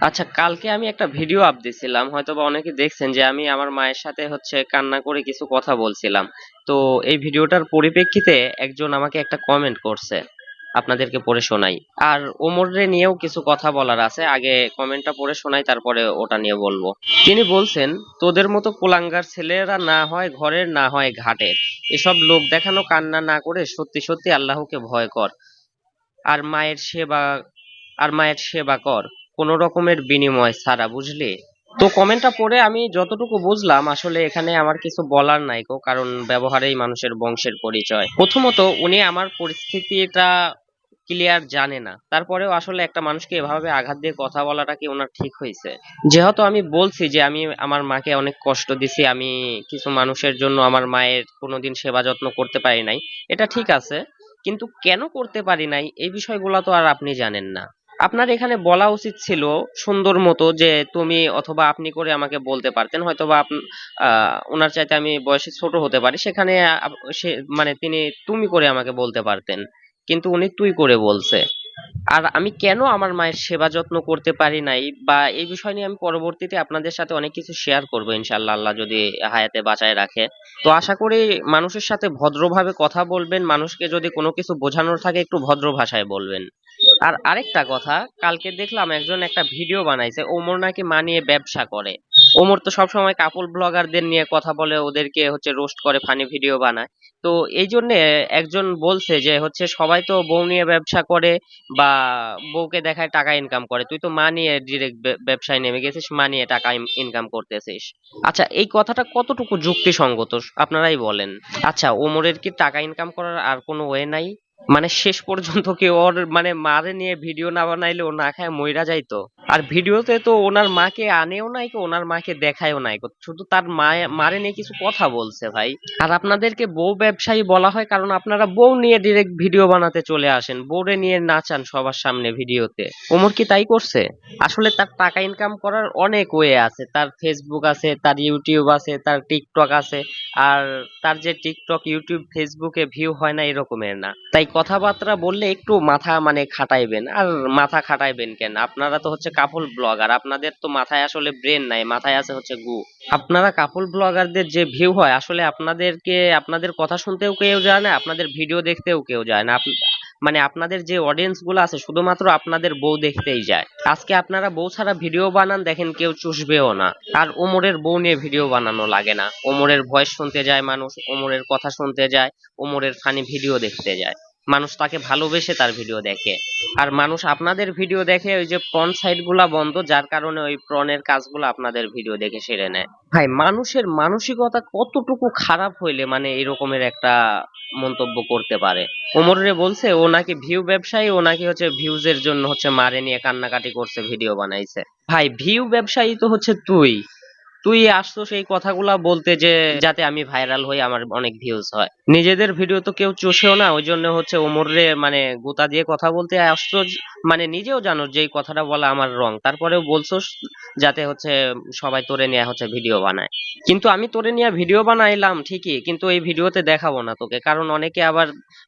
আচ্ছা কালকে আমি একটা ভিডিও আপ দিছিলাম। হয়তো বা অনেকে দেখছেন যে আমি আমার মায়ের সাথে হচ্ছে কান্না করে কিছু কথা বলছিলাম। তো এই ভিডিওটার পরিপ্রেক্ষিতে একজন আমাকে একটা কমেন্ট করছে। আপনাদেরকে পড়ে শোনাই। আর ওমরে নিয়েও কিছু কথা বলার আছে। আগে কমেন্টটা পড়ে শোনাই, তারপরে ওটা নিয়ে বলব। তিনি বলছেন, তোদের মতো কুলাঙ্গার ছেলেরা না হয় ঘরের, না হয় ঘাটের। এসব লোক দেখানো কান্না না করে সত্যি সত্যি আল্লাহকে ভয় কর। আর মায়ের সেবা, আর মায়ের সেবা কর। কোনো রকমের বিনিময় ছাড়া, বুঝলি? তো কমেন্টটা পড়ে আমি যতটুকু বুঝলাম, আসলে এখানে আমার কিছু বলার নাই গো, কারণ ব্যবহারেই মানুষের বংশের পরিচয়। প্রথমত, উনি আমার পরিস্থিতিটা ক্লিয়ার জানে না। তারপরেও আসলে একটা মানুষকে এভাবে আঘাত দিয়ে কথা বলাটা কি ওনার ঠিক হয়েছে? যেহেতু আমি বলছি যে আমি আমার মাকে অনেক কষ্ট দিছি, আমি কিছু মানুষের জন্য আমার মায়ের কোনোদিন সেবা যত্ন করতে পারি নাই, এটা ঠিক আছে। কিন্তু কেন করতে পারি নাই, এই বিষয়গুলো তো আর আপনি জানেন না। আপনার এখানে বলা উচিত ছিল সুন্দর মতো যে তুমি অথবা আপনি করে আমাকে বলতে পারতেন হয়তো বা ওনার চাইতে আমি বয়সে ছোট হতে পারি, সেখানে মানে তিনি তুমি করে আমাকে বলতে পারতেন। কিন্তু উনি তুই করে বলছে। আর আমি কেন আমার মায়ের সেবা যত্ন করতে পারি নাই? বা এই বিষয় নিয়ে আমি পরবর্তীতে আপনাদের সাথে অনেক কিছু শেয়ার করব ইনশাল্লাহ আল্লাহ যদি হায়াতে বাঁচায় রাখে। তো আশা করি মানুষের সাথে ভদ্রভাবে কথা বলবেন, মানুষকে যদি কোনো কিছু বোঝানোর থাকে একটু ভদ্র ভাষায় বলবেন। আর আরেকটা কথা, কালকে দেখলাম একজন একটা ভিডিও বানাইছে ওমর নাকি মানিয়ে ব্যবসা করে। ওমর তো সবসময় কাপল ব্লগারদের নিয়ে কথা বলে, ওদেরকে হচ্ছে রোস্ট করে ফানি ভিডিও বানায়। তো এই জন্য একজন বলছে যে হচ্ছে সবাই তো বউ নিয়ে ব্যবসা করে বা বউকে দেখায় টাকা ইনকাম করে। তুই তো মা নিয়ে ডিরেক্ট ব্যবসায় নেমে গেছিস মা নিয়ে টাকা ইনকাম করতেছিস। আচ্ছা এই কথাটা কতটুকু যুক্তিসঙ্গত? আপনারাই বলেন। আচ্ছা ওমরের কি টাকা ইনকাম করার আর কোনো ওয়ে নাই? মানে শেষ পর্যন্ত কি ওর মানে মারে নিয়ে ভিডিও না বানাইলে ও না খায়, মইরা যাইতো? আর ভিডিওতে তো ওনার মাকে আনেও নাই ওনার মাকে দেখায়ও নাই শুধু তার মারে নিয়ে কিছু কথা বলছে ভাই। আর আপনাদেরকে বউ ব্যবসায়ী বলা হয়, কারণ আপনারা বউ নিয়ে ডিরেক্ট ভিডিও বানাতে চলে আসেন। বউরে নিয়ে নাচান সবার সামনে ভিডিওতে। ওমর কি তাই করছে? আসলে তার টাকা ইনকাম করার অনেক ওয়ে আছে। তার ফেসবুক আছে, তার ইউটিউব আছে, তার টিকটক আছে, আর তার যে টিকটক ইউটিউব ফেসবুকে ভিউ হয় না এরকমের না। তাই কথাবার্তা বললে একটু মাথা মানে খাটাইবেন। আর মাথা খাটাইবেন কেন? আপনারা তো হচ্ছে কাপল ব্লগার আপনাদের তো মাথায় আসলে ব্রেন নাই, মাথায় আছে হচ্ছে গু। আপনারা কাপল ব্লগারদের যে ভিউ হয়, আসলে আপনাদেরকে, আপনাদের কথা শুনতেও কেউ যায় না, আপনাদের ভিডিও দেখতেও কেউ যায় না। মানে আপনাদের যে অডিয়েন্সগুলো আছে, শুধুমাত্র আপনাদের বউ দেখতেই যায়। আজকে আপনারা বউ ছাড়া ভিডিও বানান, দেখেন কেউ চুষবেও না। আর ওমরের বউ নিয়ে ভিডিও বানানো লাগে না। ওমরের ভয়েস শুনতে যায় মানুষ, ওমরের কথা শুনতে যায়, ওমরের ফানি ভিডিও দেখতে যায়। মানুষ তাকে ভালোবেসে তার ভিডিও দেখে। আর মানুষ আপনাদের ভিডিও দেখে ওই যে প্রন সাইটগুলা বন্ধ, যার কারণে ওই প্রনের কাজগুলো আপনাদের ভিডিও দেখে সেরে নেয়। ভাই, মানুষের মানসিকতা কতটুকু খারাপ হইলে মানে এরকমের একটা মন্তব্য করতে পারে? ওমরে বলছে, ও নাকি ভিউ ব্যবসায়ী, ও নাকি হচ্ছে ভিউজ এর জন্য হচ্ছে মারে নিয়ে কান্নাকাটি করছে ভিডিও বানাইছে। ভাই ভিউ ব্যবসায়ী তো হচ্ছে তুই। তুই আসতো সেই কথাগুলা বলতে যে, যাতে আমি ভাইরাল হই, আমার অনেক ভিউজ হয়। নিজেদের ভিডিও তো কেউ চষেও না, ওই জন্য হচ্ছে ওমরে মানে গোতা দিয়ে কথা বলতে আসতো মানে নিজেও জানো যে এই কথাটা বলা আমার রং তারপরেও বলছো যাতে হচ্ছে সবাই তোরে নিয়ে হচ্ছে ভিডিও বানায়। কিন্তু আমি তোরে নিয়ে ভিডিও বানাইলাম, ঠিকই, কিন্তু এই ভিডিওতে দেখাবো না তোকে। কারণ অনেকে আবার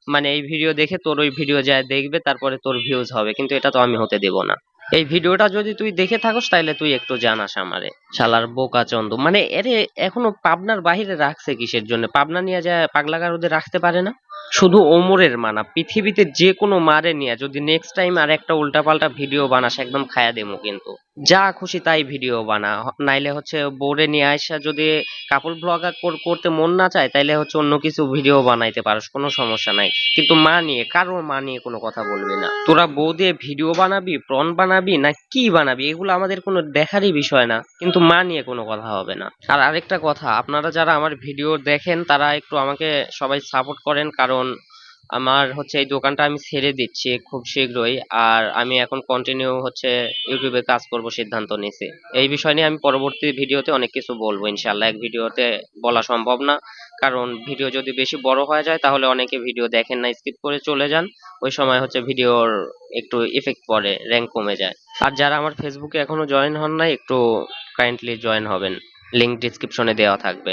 মানে এই ভিডিও দেখে তোর ওই ভিডিও যায়, দেখবে, তারপরে তোর ভিউজ হবে। কিন্তু এটা তো আমি হতে দেব না। এই ভিডিওটা যদি তুই দেখে থাকস তাহলে তুই একটু জানাস আমারে। শালার বোকা চন্দ। মানে এরে, এখনও পাবনার বাহিরে রাখছে কিসের জন্য? পাবনা নিয়ে যায় পাগলাগারোদের রাখতে পারে না? শুধু ওমরের মানা, পৃথিবীতে যে কোনো মারে নিয়ে যদি নেক্সট টাইম আর একটা উল্টাপাল্টা ভিডিও বানাস, একদম খায়া দেবো কিন্তু। যা খুশি তাই ভিডিও বানা। নাইলে হচ্ছে বোর্ডে নিয়ে আসা যদি কাপল ব্লগার করতে মন না চায়, তাইলে হচ্ছে অন্য কিছু ভিডিও বানাইতে পারস, কোনো সমস্যা নাই। কিন্তু মা নিয়ে, কারও মা নিয়ে কোনো কথা বলবি না। তোরা বউ দিয়ে ভিডিও বানাবি, প্রন বানাবি, না কি বানাবি, এগুলো আমাদের কোনো দেখারই বিষয় না। কিন্তু মা নিয়ে কোনো কথা হবে না। আর আরেকটা কথা, আপনারা যারা আমার ভিডিও দেখেন, তারা একটু আমাকে সবাই সাপোর্ট করেন, কারণ আমার হচ্ছে এই দোকানটা আমি ছেড়ে দিচ্ছি খুব শীঘ্রই আর আমি এখন কন্টিনিউ হচ্ছে ইউটিউবে কাজ করব সিদ্ধান্ত নিয়েছি। এই বিষয় নিয়ে আমি পরবর্তী ভিডিওতে অনেক কিছু বলব ইনশাল্লাহ এক ভিডিওতে বলা সম্ভব না, কারণ ভিডিও যদি বেশি বড় হয়ে যায়, তাহলে অনেকে ভিডিও দেখেন না স্কিপ করে চলে যান। ওই সময় হচ্ছে ভিডিওর একটু ইফেক্ট পড়ে র্যাঙ্ক কমে যায়। আর যারা আমার ফেসবুকে এখনও জয়েন হন নাই, একটু কাইন্ডলি জয়েন হবেন। লিংক ডিসক্রিপশনে দেওয়া থাকবে।